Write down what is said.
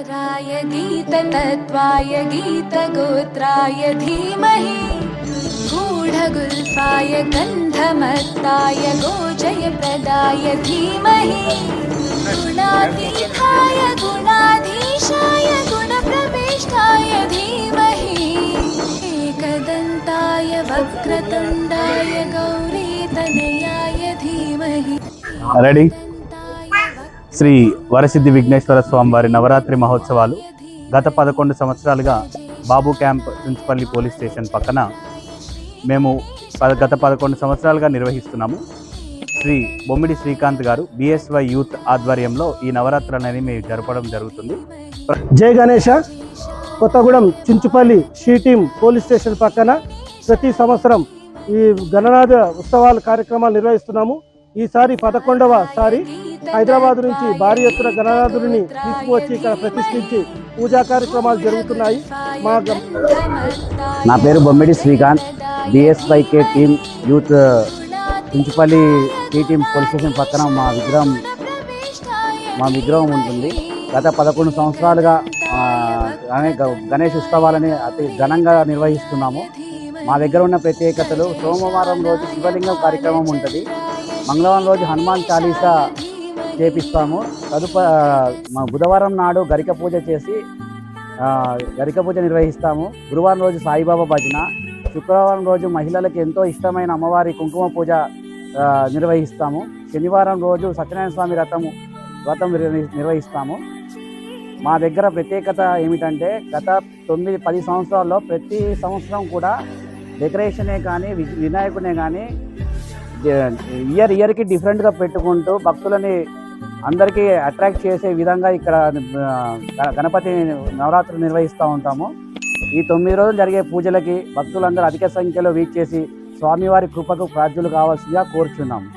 गीतसाराय गीततत्त्वाय गीतगोत्राय धीमहि। गूढगुल्फाय गन्धमत्ताय गोजयप्रदाय धीमहि। गुणातीताय गुणाधीशाय गुणप्रविष्टाय धीमहि। एकदन्ताय वक्रतुण्डाय गौरीतनयाय धीमहि। శ్రీ వరసిద్ధి విఘ్నేశ్వర స్వామి వారి నవరాత్రి మహోత్సవాలు గత పదకొండు సంవత్సరాలుగా Babu camp Chunchupalli police station పక్కన మేము పద- గత పదకొండు సంవత్సరాలుగా నిర్వహిస్తున్నాము. శ్రీ బొమ్మిడి శ్రీకాంత్ గారు బిఎస్వై యూత్ ఆధ్వర్యంలో ఈ నవరాత్రులు అనేది మేము జరపడం జరుగుతుంది. జై Ganesha. Kothagudem Chinchupalli she team police station పక్కన ప్రతి సంవత్సరం ఈ గణనాథ ఉత్సవాల కార్యక్రమాలు నిర్వహిస్తున్నాము. ఈసారి పదకొండవ సారి హైదరాబాద్ నుంచి భారీ ఎత్తున గణనాథుడిని తీసుకువచ్చి ఇక్కడ ప్రతిష్ఠించి పూజా కార్యక్రమాలు జరుగుతున్నాయి. మా నా పేరు Bommidi Srikanth. BSYK team youth Chinchupalli T police station పక్కన మా విగ్రహం మా విగ్రహం ఉంటుంది. గత పదకొండు సంవత్సరాలుగా గణేష్ ఉత్సవాలని అతి ఘనంగా నిర్వహిస్తున్నాము. మా దగ్గర ఉన్న ప్రత్యేకతలు సోమవారం రోజు శివలింగం కార్యక్రమం ఉంటుంది. మంగళవారం రోజు హనుమాన్ చాలీసా చేపిస్తాము. తదుప బుధవారం నాడు గరిక పూజ చేసి గరిక పూజ నిర్వహిస్తాము. గురువారం రోజు సాయిబాబా భజన. శుక్రవారం రోజు మహిళలకు ఎంతో ఇష్టమైన అమ్మవారి కుంకుమ పూజ నిర్వహిస్తాము. శనివారం రోజు సత్యనారాయణ స్వామి రథము వ్రతం నిర్వహి- నిర్వహిస్తాము. మా దగ్గర ప్రత్యేకత ఏమిటంటే గత తొమ్మిది పది సంవత్సరాల్లో ప్రతి సంవత్సరం కూడా డెకరేషనే కానీ వి- వినాయకుడే కానీ ఇయర్ ఇయర్కి డిఫరెంట్గా పెట్టుకుంటూ భక్తులని అందరికీ అట్రాక్ట్ చేసే విధంగా ఇక్కడ గ- గణపతి నవరాత్రులు నిర్వహిస్తూ ఉంటాము. ఈ తొమ్మిది రోజులు జరిగే పూజలకి భక్తులందరూ అధిక సంఖ్యలో వీచ్ చేసి స్వామివారి కృపకు ప్రార్థులు కావాల్సిందిగా కోరుచున్నాము.